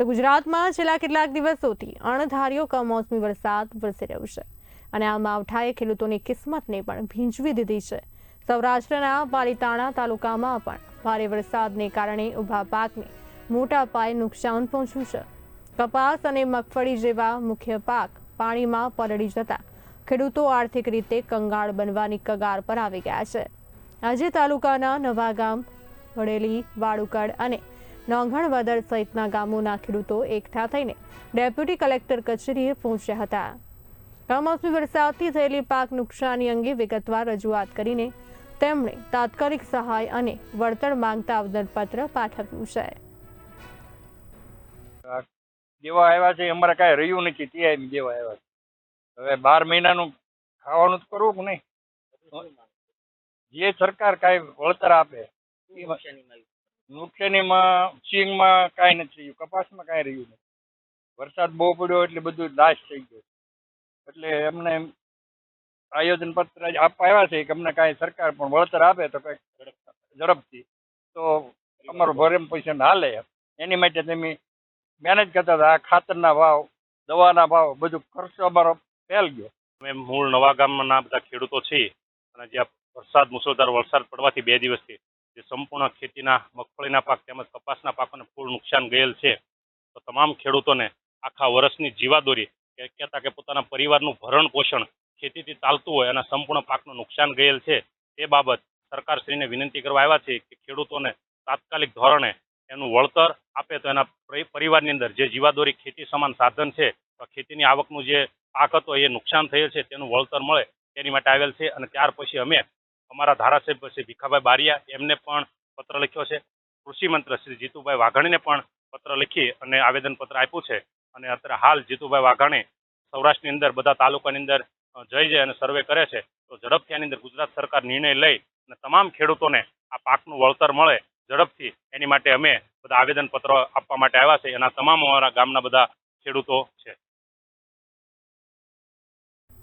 તો ગુજરાતમાં છેલ્લા કેટલાક દિવસોથી અણધાર્યો કમોસમી વરસાદ વરસી રહ્યો છે. અને આ માવઠાએ ખેડૂતોની કિસ્મતને પણ ભીંજવી દીધી છે. સૌરાષ્ટ્રના પાલીતાણા તાલુકામાં પણ ભારે વરસાદને કારણે ઊભા પાકને મોટા પાયે નુકસાન પહોંચ્યું છે. કપાસ અને મગફળી જેવા મુખ્ય પાક પાણીમાં પલળી જતા ખેડૂતો આર્થિક રીતે કંગાળ બનવાની કગાર પર આવી ગયા છે. આજે તાલુકાના નવાગામ વડેલી, વાડુકડ અને નોંઘણવદર સહિતના ગામોના ખેડૂતો એકઠા થઈને ડેપ્યુટી કલેક્ટર કચેરીએ પહોંચ્યા હતા. કમોસમી વરસાદથી થયેલી પાક નુકસાની અંગે વિગતવાર રજૂઆત કરીને તેમણે તાત્કાલિક સહાય અને વળતર માંગતા આવેદનપત્ર પાઠવ્યું છે. દેવા આવ્યા છે અમારે કાંઈ રહ્યું નથી તે દેવા આવ્યા છે. હવે બાર મહિનાનું ખાવાનું તો કરવું કે નહીં? જે સરકાર કાંઈ વળતર આપે એમાં નુકસાનીમાં સિંગમાં કાંઈ નથી રહ્યું કપાસમાં કાંઈ રહ્યું નથી. વરસાદ બહુ પડ્યો એટલે બધું નાશ થઈ ગયો. એટલે એમને આયોજન પત્ર આપવા આવ્યા છે કે અમને કાંઈ સરકાર પણ વળતર આપે તો કંઈક ઝડપથી. તો અમારું ભરેમ પૈસા હાલે. એમ. એની માટે તમે મેનેજ કરતા હતા. આ ખાતરના ભાવ, દવાના ભાવ બધું ખર્ચો અમારો ફેલ ગયો. અમે મૂળ નવા ગામના બધા ખેડૂતો છીએ. અને જ્યાં વરસાદ મુસળધાર વરસાદ પડવાથી બે દિવસથી જે સંપૂર્ણ ખેતીના, મગફળીના પાક તેમજ કપાસના પાકોને ફૂલ નુકસાન ગયેલ છે. તો તમામ ખેડૂતોને આખા વર્ષની જીવાદોરી કહેતા કે પોતાના પરિવારનું ભરણ પોષણ ખેતીથી ચાલતું હોય અને સંપૂર્ણ પાકનું નુકસાન ગયેલ છે. તે બાબત સરકારશ્રીને વિનંતી કરવા આવ્યા છે કે ખેડૂતોને તાત્કાલિક ધોરણે એનું વળતર આપે તો એના પરિવારની અંદર જે જીવાદોરી ખેતી સમાન સાધન છે ખેતીની આવકનું જે પાક હતો એ નુકસાન થયેલ છે, તેનું વળતર મળે તેની માટે આવેલ છે અને ત્યાર પછી અમે અમારા ધારાસભ્ય શ્રી ભીખાભાઈ બારિયા એમને પણ પત્ર લખ્યો છે. કૃષિ મંત્રી શ્રી જીતુભાઈ વાઘાણીને પણ પત્ર લખી અને આવેદનપત્ર આપ્યું છે. અને અત્યારે હાલ જીતુભાઈ વાઘાણી સૌરાષ્ટ્રની અંદર બધા તાલુકાની અંદર જઈ જાય અને સર્વે કરે છે. તો ઝડપથી આની અંદર ગુજરાત સરકાર નિર્ણય લઈ અને તમામ ખેડૂતોને આ પાકનું વળતર મળે ઝડપથી. એની માટે અમે બધા આવેદનપત્રો આપવા માટે આવ્યા છે. એના તમામ અમારા ગામના બધા ખેડૂતો છે.